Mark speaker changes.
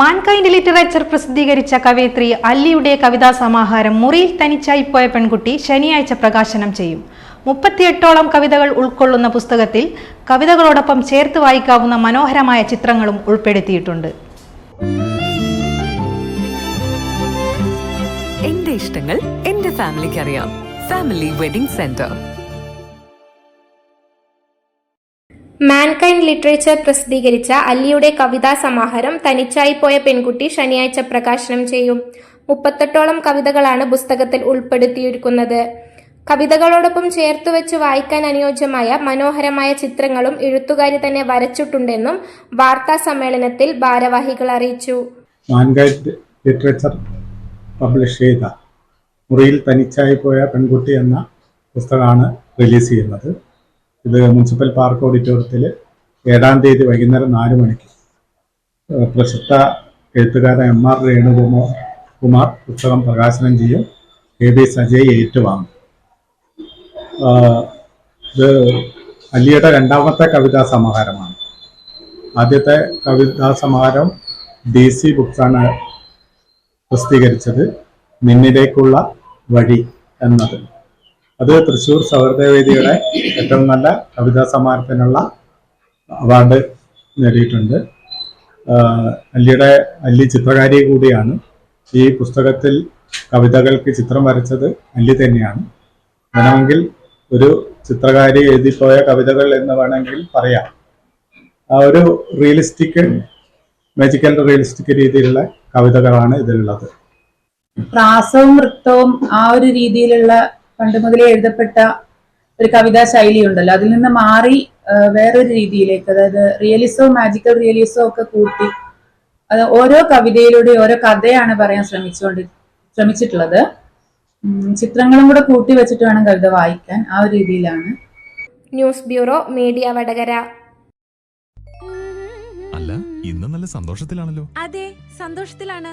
Speaker 1: Mankind literature പ്രസിദ്ധീകരിച്ച കവയിത്രി അല്ലിയുടെ കവിതാ സമാഹാരം മുറിയിൽ തനിച്ചായി പോയ പെൺകുട്ടി ശനിയാഴ്ച പ്രകാശനം ചെയ്യും. മുപ്പത്തിയെട്ടോളം കവിതകൾ ഉൾക്കൊള്ളുന്ന പുസ്തകത്തിൽ കവിതകളോടൊപ്പം ചേർത്ത് വായിക്കാവുന്ന മനോഹരമായ ചിത്രങ്ങളും ഉൾപ്പെടുത്തിയിട്ടുണ്ട്.
Speaker 2: എന്റെ ഇഷ്ടങ്ങൾ എന്റെ ഫാമിലിക്ക് അറിയാം family wedding centre.
Speaker 3: Mankind literature പ്രസിദ്ധീകരിച്ച അല്ലിയുടെ കവിതാ സമാഹാരം തനിച്ചായി പോയ പെൺകുട്ടി ശനിയാഴ്ച പ്രകാശനം ചെയ്യും. മുപ്പത്തെട്ടോളം കവിതകളാണ് പുസ്തകത്തിൽ ഉൾപ്പെടുത്തിയിരിക്കുന്നത്. കവിതകളോടൊപ്പം ചേർത്തു വെച്ച് വായിക്കാൻ അനുയോജ്യമായ മനോഹരമായ ചിത്രങ്ങളും എഴുത്തുകാരി തന്നെ വരച്ചിട്ടുണ്ടെന്നും വാർത്താ സമ്മേളനത്തിൽ ഭാരവാഹികൾ അറിയിച്ചു.
Speaker 4: ലിറ്ററേച്ചർ പബ്ലിഷ് ചെയ്ത മുറിയിൽ തനിച്ചായി പോയ പെൺകുട്ടി എന്ന പുസ്തകമാണ് റിലീസ് ചെയ്യുന്നത്. ഇത് മുനിസിപ്പൽ പാർക്ക് ഓഡിറ്റോറിയത്തിൽ ഏഴാം തീയതി വൈകുന്നേരം നാല് മണിക്ക്. പ്രശസ്ത എഴുത്തുകാരൻ എം ആർ രേണുകുമാർ കുമാർ പുസ്തകം പ്രകാശനം ചെയ്യും. കെ ബി സജയ് ഏറ്റുവാങ്ങും. ഇത് അലിയുടെ രണ്ടാമത്തെ കവിതാ സമാഹാരമാണ്. ആദ്യത്തെ കവിതാ സമാഹാരം ഡി സി ബുക്സാണ് പ്രസിദ്ധീകരിച്ചത് നിന്നിലേക്കുള്ള വഴി എന്നത്. അത് തൃശ്ശൂർ സൗഹൃദവേദിയുടെ ഏറ്റവും നല്ല കവിതാ സമാരത്തിനുള്ള അവാർഡ് നേടിയിട്ടുണ്ട്. അല്ലിയുടെ അല്ലി ചിത്രകാരി കൂടിയാണ്. ഈ പുസ്തകത്തിൽ കവിതകൾക്ക് ചിത്രം വരച്ചത് അല്ലി തന്നെയാണ്. വേണമെങ്കിൽ ഒരു ചിത്രകാരി എഴുതിപ്പോയ കവിതകൾ എന്ന് വേണമെങ്കിൽ പറയാം. ആ ഒരു റിയലിസ്റ്റിക് മാജിക്കൽ റിയലിസ്റ്റിക് രീതിയിലുള്ള കവിതകളാണ് ഇതിലുള്ളത്.
Speaker 5: പ്രാസവും വൃത്തവും ആ ഒരു രീതിയിലുള്ള പണ്ട് മുതലേ എഴുതപ്പെട്ട ഒരു കവിതാ ശൈലി ഉണ്ടല്ലോ അതിൽ നിന്ന് മാറി വേറൊരു രീതിയിലേക്ക് അതായത് റിയലിസോ മാജിക്കൽ റിയലിസോ ഒക്കെ കൂട്ടി അത് ഓരോ കവിതയിലൂടെ ഓരോ കഥയാണ് പറയാൻ ശ്രമിച്ചുകൊണ്ട് ശ്രമിച്ചിട്ടുള്ളത്. ചിത്രങ്ങളും കൂടെ കൂട്ടി വെച്ചിട്ട് വേണം കവിത വായിക്കാൻ. ആ ഒരു രീതിയിലാണ്.
Speaker 3: News bureau media Vadakara.
Speaker 6: അല്ല ഇന്ന് നല്ല സന്തോഷത്തിലാണല്ലോ.
Speaker 7: അതെ സന്തോഷത്തിലാണ്.